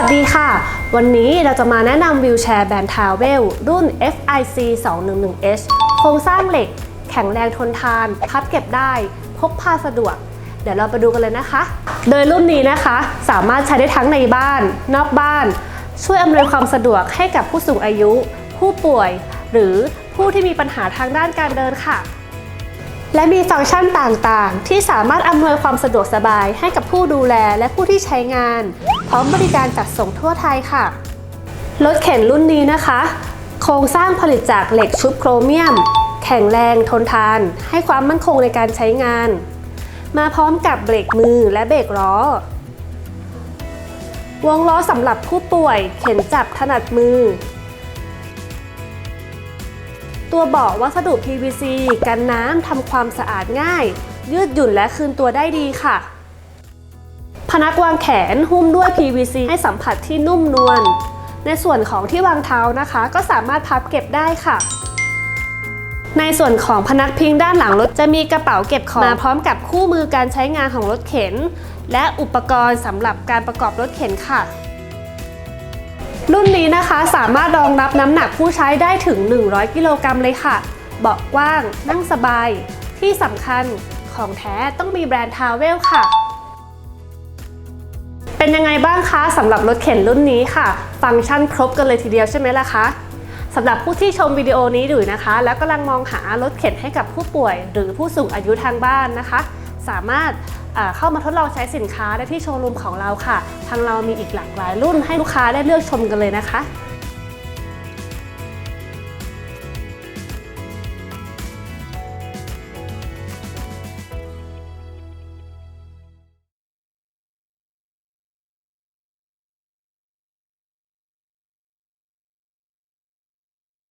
วัสดีค่ะ วันนี้เราจะมาแนะนำวิวแชร์แบรนด์ทาวเวลรุ่น FIC 211H โครงสร้างเหล็ก แข็งแรงทนทาน พับเก็บได้ พกพาสะดวก เดี๋ยวเราไปดูกันเลยนะคะ โดยรุ่นนี้นะคะ สามารถใช้ได้ทั้งในบ้าน นอกบ้าน ช่วยอำนวยความสะดวกให้กับผู้สูงอายุ ผู้ป่วย หรือผู้ที่มีปัญหาทางด้านการเดินค่ะ และมีฟังก์ชันต่างๆ ที่สามารถอำนวยความสะดวกสบายให้กับผู้ดูแลและผู้ที่ใช้งาน พร้อมบริการจัดส่งทั่วไทยค่ะ รถเข็นรุ่นนี้นะคะ โครงสร้างผลิตจากเหล็กชุบโครเมียม แข็งแรงทนทาน ให้ความมั่นคงในการใช้งาน มาพร้อมกับเบรกมือและเบรกล้อ วงล้อสำหรับผู้ป่วย เข็นจับถนัดมือ ตัวเบาะวัสดุ PVC กันน้ำทำความสะอาดง่าย ยืดหยุ่นและคืนตัวได้ดีค่ะ พนักวางแขนหุ้มด้วย PVC ให้สัมผัสที่นุ่มนวล ในส่วนของที่วางเท้านะคะ ก็สามารถพับเก็บได้ค่ะ ในส่วนของพนักพิงด้านหลังรถจะมีกระเป๋าเก็บของมาพร้อมกับคู่มือการใช้งานของรถเข็น และอุปกรณ์สำหรับการประกอบรถเข็นค่ะ รุ่นนี้นะคะสามารถรองรับน้ำหนักผู้ใช้ได้ถึง 100 กิโลกรัมเลยค่ะ เบาะกว้าง นั่งสบาย ที่สำคัญของแท้ต้องมีแบรนด์ทาเวลค่ะ เป็นยังไงบ้างคะสำหรับรถเข็นรุ่นนี้ค่ะ ฟังก์ชันครบกันเลยทีเดียวใช่ไหมล่ะคะสำหรับผู้ที่ชมวิดีโอนี้อยู่นะคะ แล้วกำลังมองหารถเข็นให้กับผู้ป่วย หรือผู้สูงอายุทางบ้านนะคะ สามารถเข้ามาทดลองใช้สินค้าได้ที่โชว์รูมของเราค่ะ ทางเรามีอีกหลากหลายรุ่นให้ลูกค้าได้เลือกชมกันเลยนะคะ